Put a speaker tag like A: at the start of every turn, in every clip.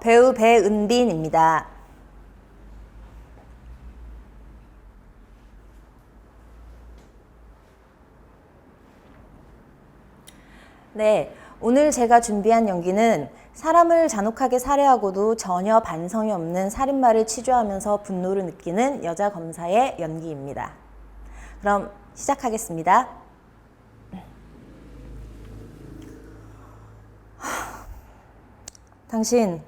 A: 배우 배은빈입니다. 네, 오늘 제가 준비한 연기는 사람을 잔혹하게 살해하고도 전혀 반성이 없는 살인마를 치조하면서 분노를 느끼는 여자 검사의 연기입니다. 그럼 시작하겠습니다. 당신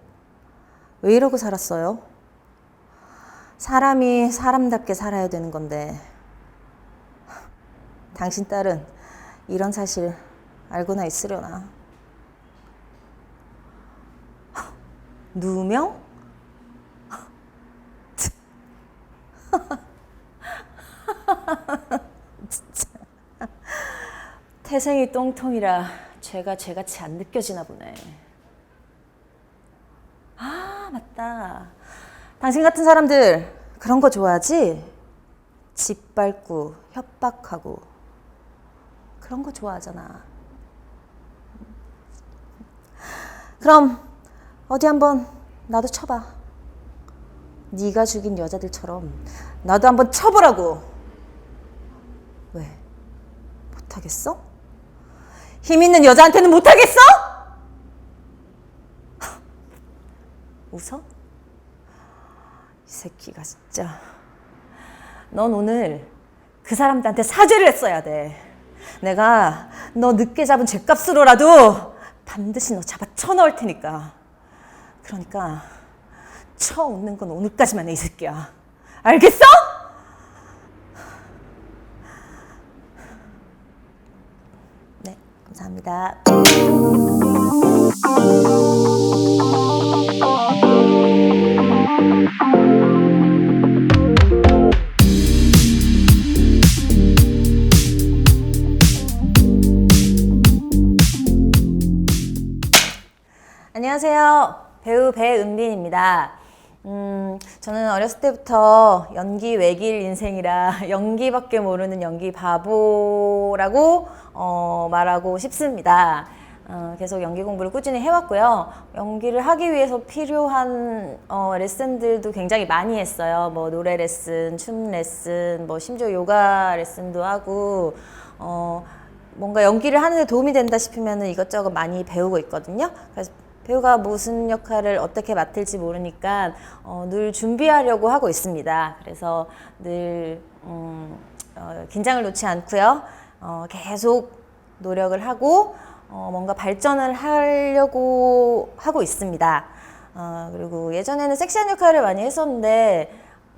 A: 왜 이러고 살았어요? 사람이 사람답게 살아야 되는 건데 당신 딸은 이런 사실 알고나 있으려나? 누명? 진짜. 태생이 똥통이라 죄가 죄같이 안 느껴지나 보네. 아, 맞다. 당신 같은 사람들 그런 거 좋아하지? 짓밟고 협박하고 그런 거 좋아하잖아. 그럼 어디 한번 나도 쳐봐. 네가 죽인 여자들처럼 나도 한번 쳐보라고. 왜? 못하겠어? 힘 있는 여자한테는 못하겠어? 웃어? 이 새끼가 진짜. 넌 오늘 그 사람들한테 사죄를 했어야 돼. 내가 너 늦게 잡은 죄값으로라도 반드시 너 잡아 쳐넣을 테니까. 그러니까 쳐 웃는 건 오늘까지만 해, 이 새끼야. 알겠어? 네, 감사합니다. 안녕하세요. 배우 배은빈입니다. 음, 저는 어렸을 때부터 연기 외길 인생이라 연기밖에 모르는 연기 바보라고 어, 말하고 싶습니다. 어, 계속 연기 공부를 꾸준히 해왔고요. 연기를 하기 위해서 필요한 어, 레슨들도 굉장히 많이 했어요. 뭐 노래 레슨, 춤 레슨, 뭐 심지어 요가 레슨도 하고 어, 뭔가 연기를 하는데 도움이 된다 싶으면 이것저것 많이 배우고 있거든요. 그래서 배우가 무슨 역할을 어떻게 맡을지 모르니까 어, 늘 준비하려고 하고 있습니다. 그래서 늘 음, 어, 긴장을 놓지 않고요. 어, 계속 노력을 하고 어, 뭔가 발전을 하려고 하고 있습니다. 어, 그리고 예전에는 섹시한 역할을 많이 했었는데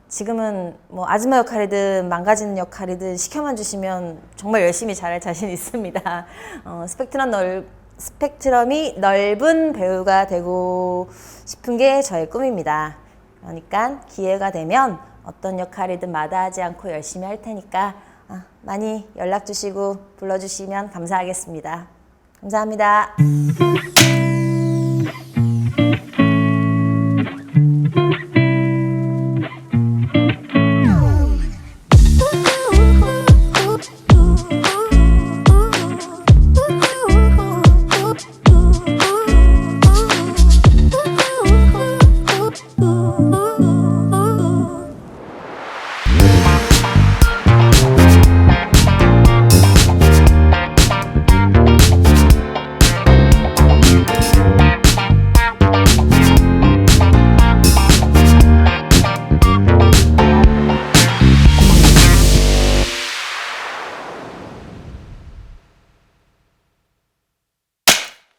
A: 지금은 뭐 아줌마 역할이든 망가지는 역할이든 시켜만 주시면 정말 열심히 잘할 자신 있습니다. 어, 스펙트럼 넓 스펙트럼이 넓은 배우가 되고 싶은 게 저의 꿈입니다. 그러니까 기회가 되면 어떤 역할이든 마다하지 않고 열심히 할 테니까 아, 많이 연락 주시고 불러주시면 감사하겠습니다. 감사합니다.